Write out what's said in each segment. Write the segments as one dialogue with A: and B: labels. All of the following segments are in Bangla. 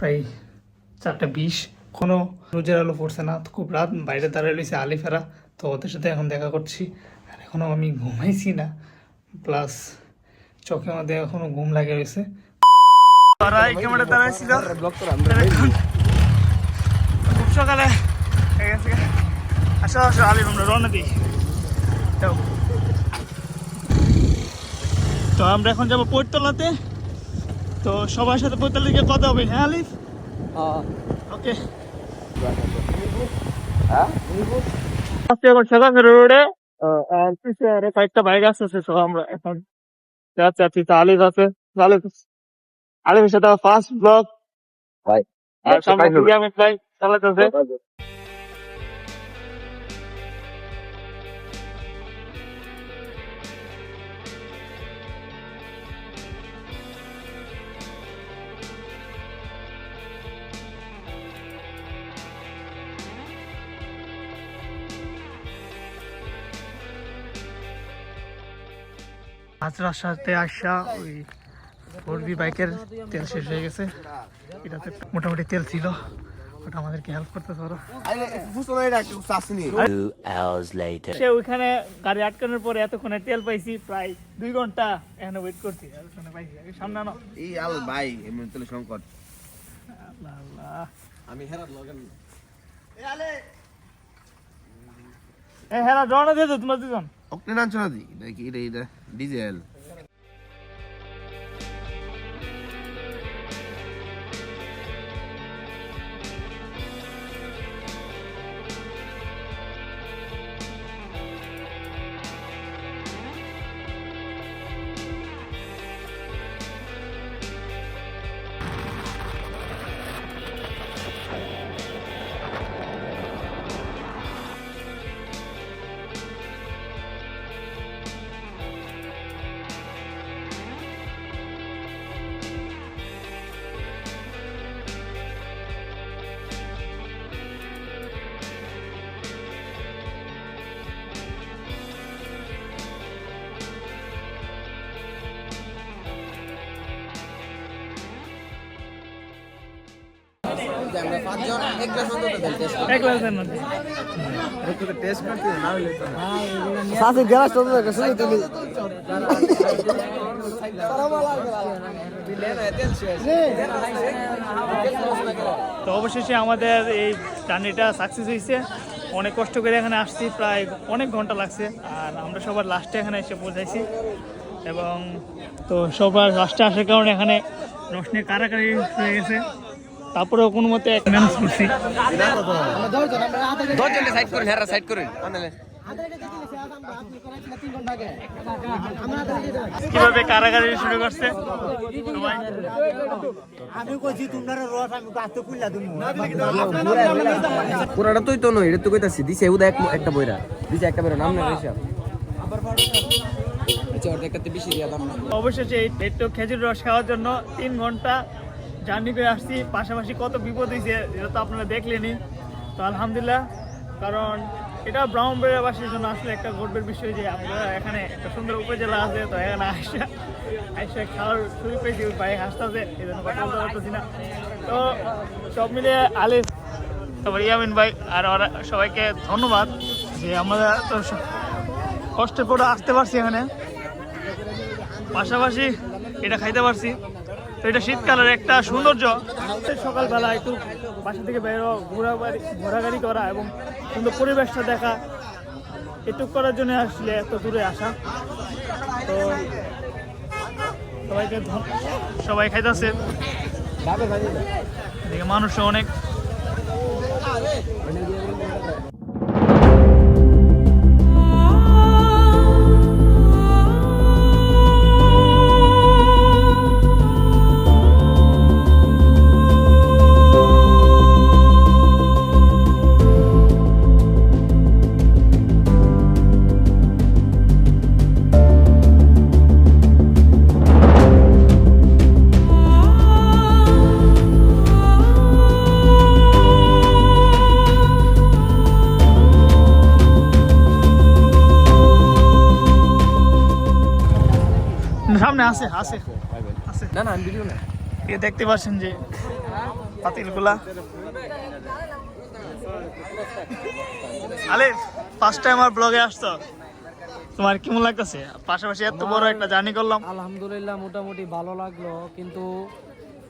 A: প্রায় চারটা বিশ। কোনো রোজের আলো পড়ছে না। তো খুব রাত বাইরে দাঁড়িয়ে রয়েছে আলিফেরা তো ওদের সাথে এখন দেখা করছি। আর এখনও আমি ঘুমাইছি না। প্লাস চোখের মধ্যে এখনও ঘুম লাগে রয়েছে। খুব সকালে গেছে। আসো আসো আলি আমরা রওনা দিই। তো আমরা এখন যাব পৈতলাতে। তো সবার সাথে পৈতলা দিকে কথা হবে হ্যাঁ আলিফ? ওকে আজকে এখন সেখানে রোডে আর কয়েকটা বাইক আসতেছে তো আমরা এখন যাচ্ছি যাচ্ছি তো আলিফ আছে। আলিফ আলিফের সাথে ফার্স্ট ব্লগ
B: ভাই
A: আর সামনে থেকে আমি প্রায় চালাতেছে। আজ রাস্তাতে আসা ওই ফোর বি বাইকের তেল শেষ হয়ে গেছে। এটাতে মোটামুটি তেল ছিল ওটা আমাদেরকে হেল্প করতে পারো সে ওইখানে গাড়ি আটকানোর পরে এতক্ষণে তেল পাইছি প্রায় দুই ঘণ্টা এখানে ওয়েট করছি। এতক্ষণে পাইছি আগে সামনে আনো।
C: এই আল ভাই এমনি তাহলে সংকট।
A: আল্লাহ আল্লাহ।
C: আমি হেরাত লগেন
A: এ হেরা রওনা দিয়ে দাও তোমার দুজন।
C: অক্টেন আনছো না দি এটা। ডিজেল
A: এক গ্লাসের মধ্যে।
B: সাথে গ্যাস তো দেখা শুনে তুমি
A: তো অবশেষে আমাদের এই জার্নিটা সাকসেস হয়েছে। অনেক কষ্ট করে এখানে আসছি প্রায় অনেক ঘণ্টা লাগছে। আর আমরা সবার লাস্টে এখানে এসে পৌঁছাইছি। এবং তো সবার লাস্টে আসার কারণে এখানে রোশনি কারাকারি হয়ে গেছে। তারপরেও কোনো মতে ম্যানেজ করছি
C: দশজনকে সাইড করেন হেরা সাইড করেন।
A: কীভাবে কারাগারি শুরু করছে?
C: পুরাটা তুই তো নই এটা তো কইতাছি দিছে উদা এক একটা বইরা। দিছে একটা বইরা নাম না আচ্ছা না
A: অবশেষে এই খেজুর রস খাওয়ার জন্য তিন ঘণ্টা জার্নি করে আসছি, পাশাপাশি কত বিপদ হয়েছে এটা তো আপনারা দেখলেনই। তো আলহামদুলিল্লাহ, কারণ এটা ব্রাহ্মণবাড়িয়াবাসীর জন্য আসলে একটা গর্বের বিষয় যে আমরা এখানে একটা সুন্দর উপজেলা আছে, তো এখানে আসা আইসা খাওয়ার শুরু পেয়েছি ভাই হাসতেছে এই জন্য কথা বলতে পারতেছি না। তো সব মিলিয়ে আলিফ, তারপর ইয়ামিন ভাই, আর ওরা সবাইকে ধন্যবাদ যে আমরা তো কষ্ট করে আসতে পারছি এখানে। পাশাপাশি এটা খাইতে পারছি। এটা শীতকালের একটা সৌন্দর্য। সকালবেলা একটু বাসা থেকে বেরো ঘোরাঘুরি ঘোরাঘুরি করা এবং সুন্দর পরিবেশটা দেখা, এটুক করার জন্য আসলে এত দূরে আসা। তো সবাইকে সবাই খাইতেছে। মানুষ অনেক। আছে আছে। আছে।
C: না না আমি ভিডিও না।
A: এ দেখতে পাচ্ছেন যে পাতিলগুলা। আলে ফার্স্ট টাইম আমার ব্লগে আসছো? তোমার কেমন লাগতেছে? পাশাপাশি এত বড় একটা জার্নি করলাম।
D: আলহামদুলিল্লাহ মোটামুটি ভালো লাগল কিন্তু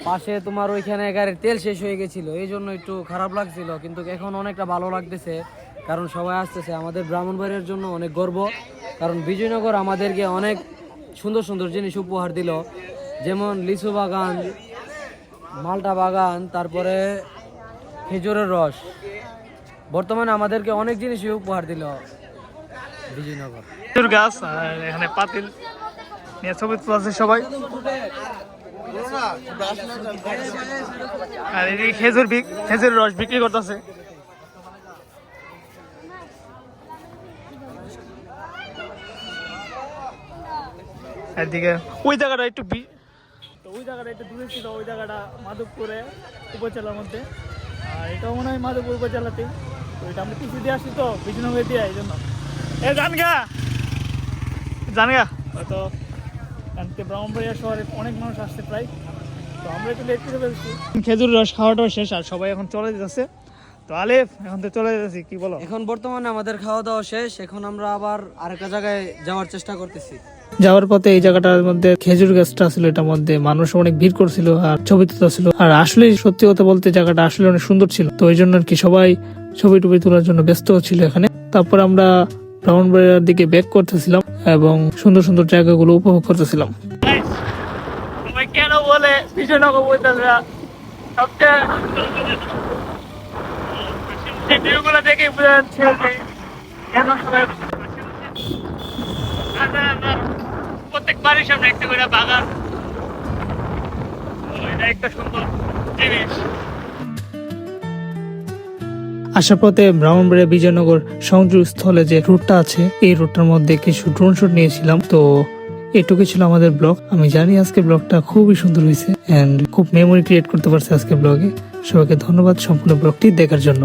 D: পাশে তোমার ওইখানে গাড়ির তেল শেষ হয়ে গেছিল এই জন্য একটু খারাপ লাগছিল কিন্তু এখন অনেকটা ভালো লাগতেছে কারণ সবাই আসতেছে। আমাদের ব্রাহ্মণবাড়ির জন্য অনেক গর্ব কারণ বিজয়নগর আমাদেরকে অনেক সুন্দর সুন্দর জিনিস উপহার দিল। যেমন লিচু বাগান, মালটা বাগান, তারপরে খেজুরের রস। বর্তমানে আমাদেরকে অনেক জিনিসই উপহার দিল বিজয়নগর।
A: খেজুর গাছ এখানে পাতিল ছবি তুলছে সবাই। আর এদিকে খেজুর খেজুর রস বিক্রি করতেছে। এদিকে ওই জায়গাটা একটু বি তো ওই জায়গাটা একটু দূরে ছিল ওই জায়গাটা মাধবপুরে উপজেলার মধ্যে। আর এটাও মনে হয় মাধবপুর উপজেলাতে তো এটা আমরা পিছিয়ে দিয়ে আসছি তো বিজনগর দিয়ে এই জন্য এ জান জানগা! জানগা। হয়তো কানকে ব্রাহ্মণবাড়িয়া শহরে অনেক মানুষ আসছে প্রায়। তো আমরা একটু লেট করে ফেলছি খেজুর রস খাওয়াটাও শেষ আর সবাই এখন চলে যেতেছে তো আলেফ এখন তো চলে যাচ্ছি কি বলো?
D: এখন বর্তমানে আমাদের খাওয়া দাওয়া শেষ এখন আমরা আবার আরেকটা জায়গায় যাওয়ার চেষ্টা করতেছি।
A: যাওয়ার পথে এই জায়গাটার মধ্যে খেজুর গাছটা ছিল, এটার মধ্যে মানুষ অনেক ভিড় করছিল আর ছবি তুলছিল আর আসলে সত্যি কথা বলতে জায়গাটা আসলে অনেক সুন্দর ছিল। তো এই জন্য আর কি সবাই ছবি টবি তোলার জন্য ব্যস্ত ছিল এখানে। তারপর আমরা ব্রাহ্মণবাড়িয়ার দিকে ব্যাক করতেছিলাম এবং সুন্দর সুন্দর জায়গাগুলো উপভোগ করতেছিলাম। কেন বলে দেখে যাচ্ছে কেন সবাই বাড়ির সামনে একটা করে বাগান। একটা সুন্দর জিনিস। আসার পথে ব্রাহ্মণবাড়িয়া বিজয়নগর সংযোগ স্থলে যে রুটটা আছে, এই রুটটার মধ্যে কিছু ড্রোন শুট নিয়েছিলাম। তো এটুকু ছিল আমাদের ব্লগ। আমি জানি আজকে ব্লগটা খুবই সুন্দর হয়েছে এন্ড খুব মেমোরি ক্রিয়েট করতে পারছে আজকে ব্লগে। সবাইকে ধন্যবাদ সম্পূর্ণ ব্লগটি দেখার জন্য।